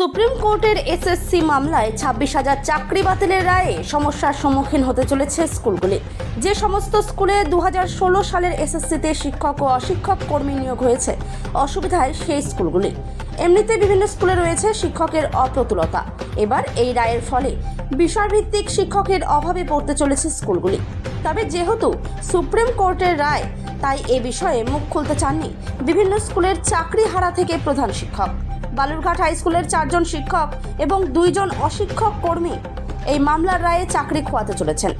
Supreme কোর্টের SSC মামলায় ছাব্বিশ হাজার চাকরি বাতিলের রায়ে সমস্যার সম্মুখীন হতে চলেছে স্কুলগুলি। যে সমস্ত স্কুলে দু হাজার ষোলো সালের এসএসসিতে শিক্ষক ও অশিক্ষক কর্মী নিয়োগ হয়েছে, অসুবিধায় সেই স্কুলগুলি। এমনিতে বিভিন্ন স্কুলে রয়েছে শিক্ষকের অপ্রতুলতা। এবার এই রায়ের ফলে বিষয়ভিত্তিক শিক্ষকের অভাবে পড়তে চলেছে স্কুলগুলি। তবে যেহেতু সুপ্রিম কোর্টের রায়, তাই এ বিষয়ে মুখ খুলতে চাননি বিভিন্ন স্কুলের চাকরি হারা থেকে প্রধান শিক্ষক। বালুরঘাট হাই স্কুলের চারজন শিক্ষক এবং দুইজন অশিক্ষক কর্মী এই মামলার রায়ে চাকরি খোয়াতে চলেছেন।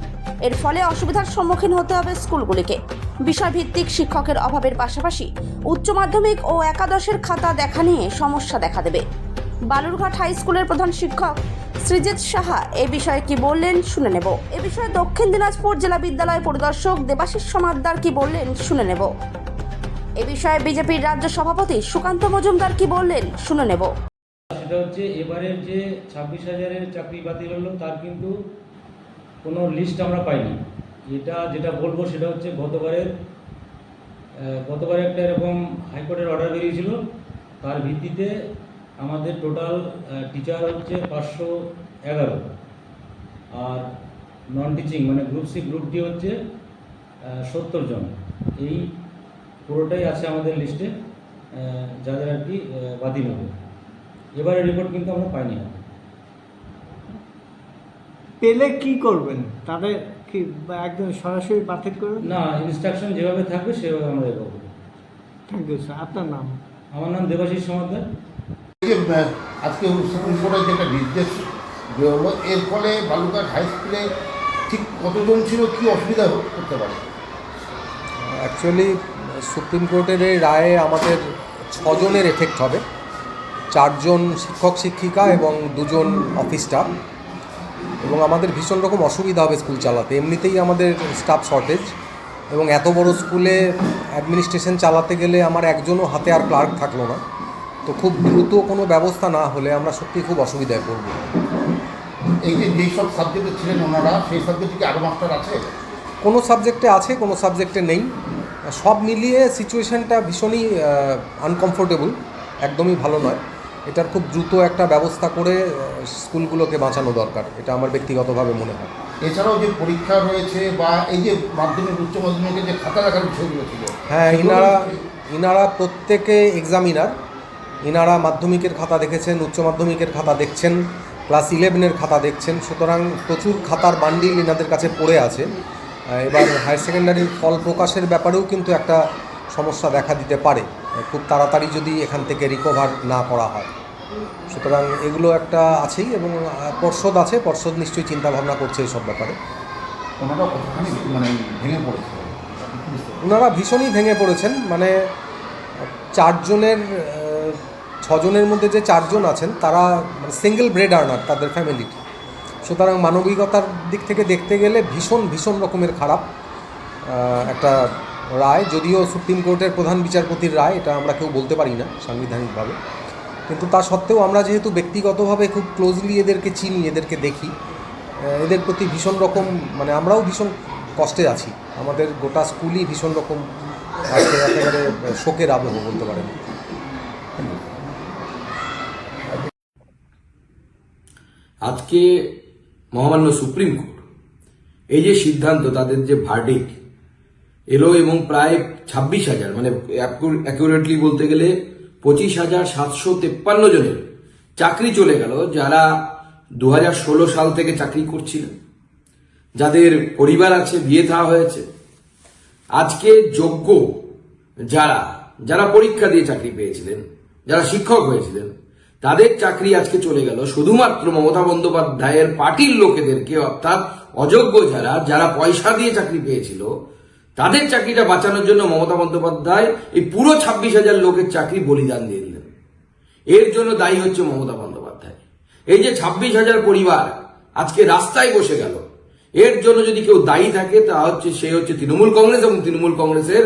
এর ফলে অসুবিধার সম্মুখীন হতে হবে স্কুলগুলিকে। বিষয়ভিত্তিক শিক্ষকের অভাবের পাশাপাশি উচ্চ মাধ্যমিক ও একাদশের খাতা দেখা নিয়ে সমস্যা দেখা দেবে। বালুরঘাট হাই স্কুলের প্রধান শিক্ষক সৃজিত সাহা এ বিষয়ে কি বললেন শুনে নেব। এ বিষয়ে দক্ষিণ দিনাজপুর জেলা বিদ্যালয় পরিদর্শক দেবাশিস সমাদ্দার কি বললেন শুনে নেব। এ বিষয়ে বিজেপির রাজ্য সভাপতি সুকান্ত মজুমদার কি বললেন, শুনে নেব। সেটা হচ্ছে এবারের যে ছাব্বিশ হাজারের চাকরি বাতিল হলো, তার কিন্তু কোনো লিস্ট আমরা পাইনি। এটা যেটা বলব সেটা হচ্ছে গতবারের গতবারে একটা এরকম হাইকোর্টের অর্ডার বেরিয়েছিল। তার ভিত্তিতে আমাদের টোটাল টিচার হচ্ছে পাঁচশো এগারো। আর নন টিচিং মানে গ্রুপ সি গ্রুপ ডি হচ্ছে সত্তর জন। এই পুরোটাই আছে আমাদের লিস্টে যাদের আর কি বাতিল হবে। এবারে রিপোর্ট কিন্তু আমরা পাইনি। পেলে কি করবেন? তাদের কি বা একদম সরাসরি বাতিল করবেন? না ইনস্ট্রাকশন যেভাবে থাকবে সেভাবে আমরা এগোবো থ্যাংক ইউ স্যার আপনার নাম? আমার নাম দেবাশিস আহ, আজকে সুপ্রিম কোর্টের যেটা নির্দেশ বেরোলো এর ফলে বালুরঘাট হাই স্কুলে ঠিক কতজন ছিল কি অসুবিধা করতে পারে? অ্যাকচুয়ালি সুপ্রিম কোর্টের এই রায়ে আমাদের ছজনের এফেক্ট হবে। চারজন শিক্ষক শিক্ষিকা এবং দুজন অফিস স্টাফ এবং আমাদের ভীষণ রকম অসুবিধা হবে স্কুল চালাতে। এমনিতেই আমাদের স্টাফ শর্টেজ এবং এত বড় স্কুলে অ্যাডমিনিস্ট্রেশন চালাতে গেলে আমার একজনও হাতে আর ক্লার্ক থাকল না। তো খুব দ্রুত কোনো ব্যবস্থা না হলে আমরা সত্যি খুব অসুবিধায় পড়ব। এই যে যেই সব সাবজেক্টে ছিলেন ওনারা সেই সাবজেক্টে কি আরও মাস্টার আছে? কোনো সাবজেক্টে আছে কোনো সাবজেক্টে নেই। সব মিলিয়ে সিচুয়েশনটা ভীষণই আনকমফোর্টেবল একদমই ভালো নয়। এটার খুব দ্রুত একটা ব্যবস্থা করে স্কুলগুলোকে বাঁচানো দরকার এটা আমার ব্যক্তিগতভাবে মনে হয়। এছাড়াও যে পরীক্ষা রয়েছে বা এই যে মাধ্যমিক উচ্চ মাধ্যমিকের যে খাতা রাখার বিষয়গুলো ছিল হ্যাঁ ইনারা ইনারা প্রত্যেকে এক্সামিনার ইনারা মাধ্যমিকের খাতা দেখেছেন উচ্চ মাধ্যমিকের খাতা দেখছেন ক্লাস ইলেভেনের খাতা দেখছেন সুতরাং প্রচুর খাতার বান্ডিল ইনাদের কাছে পড়ে আছে। এবার হায়ার সেকেন্ডারির ফল প্রকাশের ব্যাপারেও কিন্তু একটা সমস্যা দেখা দিতে পারে। খুব তাড়াতাড়ি যদি এখান থেকে রিকভার না করা হয়। সুতরাং এগুলো একটা আছেই এবং পর্ষদ আছে পর্ষদ নিশ্চয়ই চিন্তা ভাবনা করছে এইসব ব্যাপারে। ওনারা মানে? ওনারা ভীষণই ভেঙে পড়েছেন। মানে চারজনের ছজনের মধ্যে যে চারজন আছেন তারা সিঙ্গেল ব্রেড আর্নার তাদের ফ্যামিলির সুতরাং মানবিকতার দিক থেকে দেখতে গেলে ভীষণ ভীষণ রকমের খারাপ একটা রায়। যদিও সুপ্রিম কোর্টের প্রধান বিচারপতির রায়, এটা আমরা কেউ বলতে পারি না সাংবিধানিকভাবে। কিন্তু তা সত্ত্বেও আমরা যেহেতু ব্যক্তিগতভাবে খুব ক্লোজলি এদেরকে চিনি, এদেরকে দেখি এদের প্রতি ভীষণ রকম মানে আমরাও ভীষণ কষ্টে আছি। আমাদের গোটা স্কুলই ভীষণ রকম আজকে একেবারে শোকের আবহ বলতে পারেন। আজকে মহামান্য সুপ্রিম কোর্ট। এই যে সিদ্ধান্ত, তাদের যে ভার্ডিক এলো এবং প্রায় ছাব্বিশ হাজার মানে অ্যাকুরেটলি বলতে গেলে পঁচিশ হাজার সাতশো তেপ্পান্ন জনের চাকরি চলে গেল, যারা দু হাজার ষোলো সাল থেকে চাকরি করছিলেন। যাদের পরিবার আছে, বিয়ে থাওয়া হয়েছে। আজকে যোগ্য যারা যারা পরীক্ষা দিয়ে চাকরি পেয়েছিলেন, যারা শিক্ষক হয়েছিলেন তাদের চাকরি আজকে চলে গেল। শুধুমাত্র মমতা বন্দ্যোপাধ্যায়ের পার্টির লোকেদেরকে অর্থাৎ অযোগ্য যারা যারা পয়সা দিয়ে চাকরি পেয়েছিল, তাদের চাকরিটা বাঁচানোর জন্য মমতা বন্দ্যোপাধ্যায় এই পুরো ছাব্বিশ হাজার লোকের চাকরি বলিদান দিয়ে দিলেন। এর জন্য দায়ী হচ্ছে মমতা বন্দ্যোপাধ্যায়। এই যে ছাব্বিশ হাজার পরিবার আজকে রাস্তায় বসে গেল, এর জন্য যদি কেউ দায়ী থাকে, তা হচ্ছে, সে হচ্ছে তৃণমূল কংগ্রেস এবং তৃণমূল কংগ্রেসের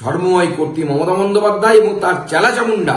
সর্বময় কর্তৃ মমতা বন্দ্যোপাধ্যায় এবং তার চেলা চামুন্ডা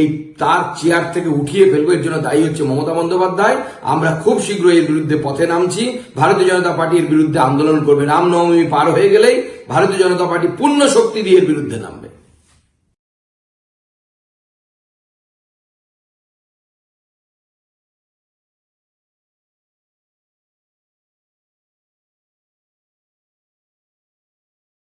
এই তার চেয়ার থেকে উঠিয়ে ফেলব, এর জন্য দায়ী হচ্ছে মমতা বন্দ্যোপাধ্যায়। আমরা খুব শীঘ্র এর বিরুদ্ধে পথে নামছি। ভারতীয় জনতা পার্টির বিরুদ্ধে আন্দোলন করবে। রামনবমী পার হয়ে গেলেই ভারতীয় জনতা পার্টি পূর্ণ শক্তি দিয়ে এর বিরুদ্ধে নামবে।